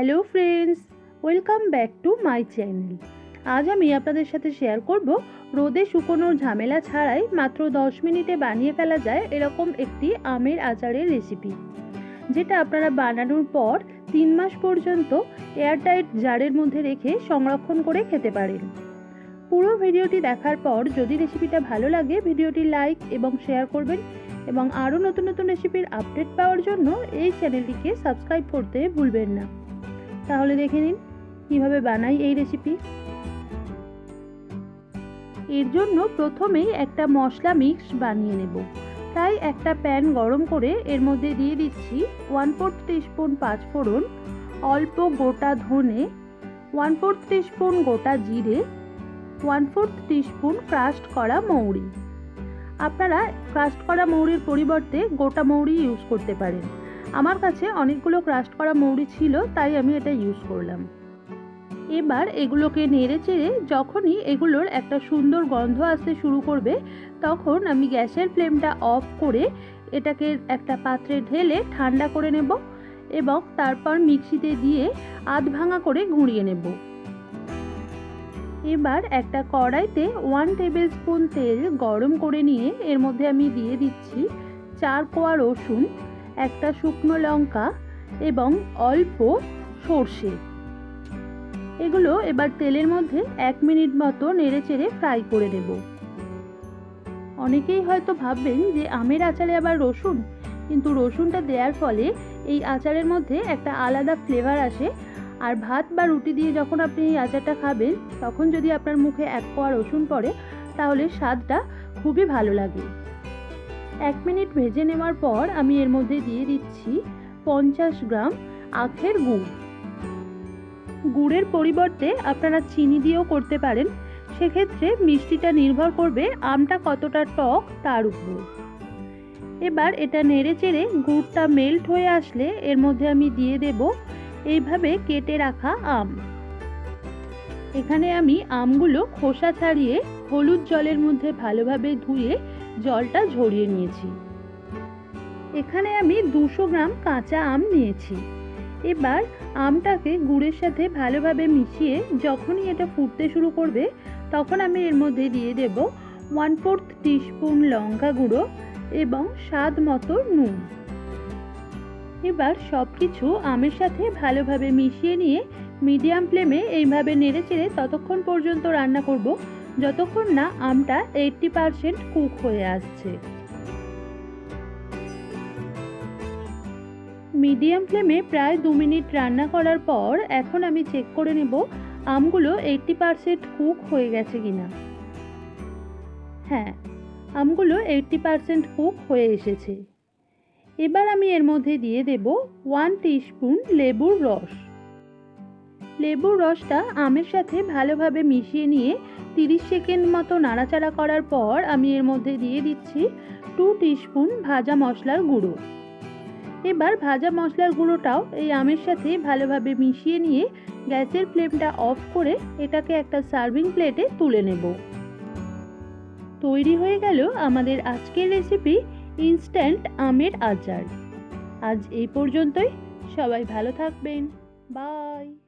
Hello friends, welcome back to my channel. আজ আমি আপনাদের সাথে শেয়ার করব, রোদে শুকোনোর ঝামেলা ছাড়াই মাত্র 10 মিনিটে বানিয়ে ফেলা যায় এরকম একটি আমের আচারের রেসিপি যেটা আপনারা বানানোর পর তিন মাস পর্যন্ত এয়ারটাইট জারের মধ্যে রেখে সংরক্ষণ করে খেতে পারেন। পুরো ভিডিওটি দেখার পর যদি রেসিপিটা ভালো লাগে, ভিডিওটি লাইক এবং শেয়ার করবেন এবং আরও নতুন নতুন রেসিপির আপডেট পাওয়ার জন্য এই চ্যানেলটিকে সাবস্ক্রাইব করতে ভুলবেন না। তাহলে দেখে নিন কীভাবে বানাই এই রেসিপি এর জন্য প্রথমেই একটা মশলা মিক্স বানিয়ে নেব। তাই একটা প্যান গরম করে এর মধ্যে দিয়ে দিচ্ছি ওয়ান ফোর্থ টিস্পুন পাঁচফোড়ন অল্প গোটা ধনে ওয়ান ফোর্থ টিস্পুন গোটা জিরে ওয়ান ফোর্থ টিস্পুন ক্রাস্ট করা মৌরি। আপনারা ক্রাস্ট করা মৌরির পরিবর্তে গোটা মৌরি ইউজ করতে পারেন। আমার কাছে অনেকগুলো ক্রাস্ট করা মৌরি ছিল, তাই আমি এটা ইউজ করলাম। এবার এগুলোকে নেড়ে চেড়ে যখনই এগুলোর একটা সুন্দর গন্ধ আসতে শুরু করবে, তখন আমি গ্যাসের ফ্লেমটা অফ করে এটাকে একটা পাত্রে ঢেলে ঠান্ডা করে নেব এবং তারপর মিক্সিতে দিয়ে আধ ভাঙা করে গুঁড়িয়ে নেব। এবার একটা কড়াইতে ওয়ান টেবিল স্পুন তেল গরম করে নিয়ে এর মধ্যে আমি দিয়ে দিচ্ছি চার কোয়া রসুন একটা শুকনো লঙ্কা এবং অল্প সর্ষে। এগুলো এবার তেলের মধ্যে এক মিনিট মতো নেড়ে চেড়ে ফ্রাই করে নেব। অনেকেই হয়তো ভাববেন যে আমের আচারে আবার রসুন, কিন্তু রসুনটা দেওয়ার ফলে এই আচারের মধ্যে একটা আলাদা ফ্লেভার আসে। আর ভাত বা রুটি দিয়ে যখন আপনি এই আচারটা খাবেন, তখন যদি আপনার মুখে এক কোয়া রসুন পড়ে, তাহলে স্বাদটা খুবই ভালো লাগে। এক মিনিট ভেজে নেওয়ার পর আমি এর মধ্যে দিয়ে দিচ্ছি পঞ্চাশ গ্রাম আখের গুড়। গুড়ের পরিবর্তে আপনারা চিনি দিয়েও করতে পারেন। সেক্ষেত্রে মিষ্টিটা নির্ভর করবে আমটা কতটা টক তার উপর। এবার এটা নেড়ে চেড়ে গুড়টা মেল্ট হয়ে আসলে এর মধ্যে আমি দিয়ে দেব এইভাবে কেটে রাখা আম। এখানে আমি আমগুলো খোসা ছাড়িয়ে হলুদ জলের মধ্যে ভালোভাবে ধুয়ে জলটা ঝরিয়ে নিয়েছি। এখানে আমি দুশো গ্রাম কাঁচা আম নিয়েছি। এবার আমটাকে গুড়ের সাথে ভালোভাবে মিশিয়ে যখনই এটা ফুটতে শুরু করবে, তখন আমি এর মধ্যে দিয়ে দেব ওয়ান ফোর্থ টিস্পুন লঙ্কা গুঁড়ো এবং স্বাদ মতো নুন। এবার সব কিছু আমের সাথে ভালোভাবে মিশিয়ে নিয়ে মিডিয়াম ফ্লেমে এইভাবে নেড়ে চেড়ে ততক্ষণ পর্যন্ত রান্না করব। যতক্ষণ না আমটা এইটটি পারসেন্ট কুক হয়ে আসছে। মিডিয়াম ফ্লেমে প্রায় দু মিনিট রান্না করার পর এখন আমি চেক করে নেব আমগুলো এইটটি পারসেন্ট কুক হয়ে গেছে কিনা। হ্যাঁ আমগুলো এইটটি পারসেন্ট কুক হয়ে এসেছে। এবার আমি এর মধ্যে দিয়ে দেব ওয়ান টিস্পুন লেবুর রস। লেবুর রসটা আমের সাথে ভালোভাবে মিশিয়ে নিয়ে তিরিশ সেকেন্ড মতো নাড়াচাড়া করার পর আমি এর মধ্যে দিয়ে দিচ্ছি টু টিস্পুন ভাজা মশলার গুঁড়ো। এবার ভাজা মশলার গুঁড়োটাও এই আমের সাথে ভালোভাবে মিশিয়ে নিয়ে গ্যাসের ফ্লেমটা অফ করে এটাকে একটা সার্ভিং প্লেটে তুলে নেব। তৈরি হয়ে গেল আমাদের আজকের রেসিপি ইনস্ট্যান্ট আমের আচার। আজ এই পর্যন্তই। সবাই ভালো থাকবেন। বাই।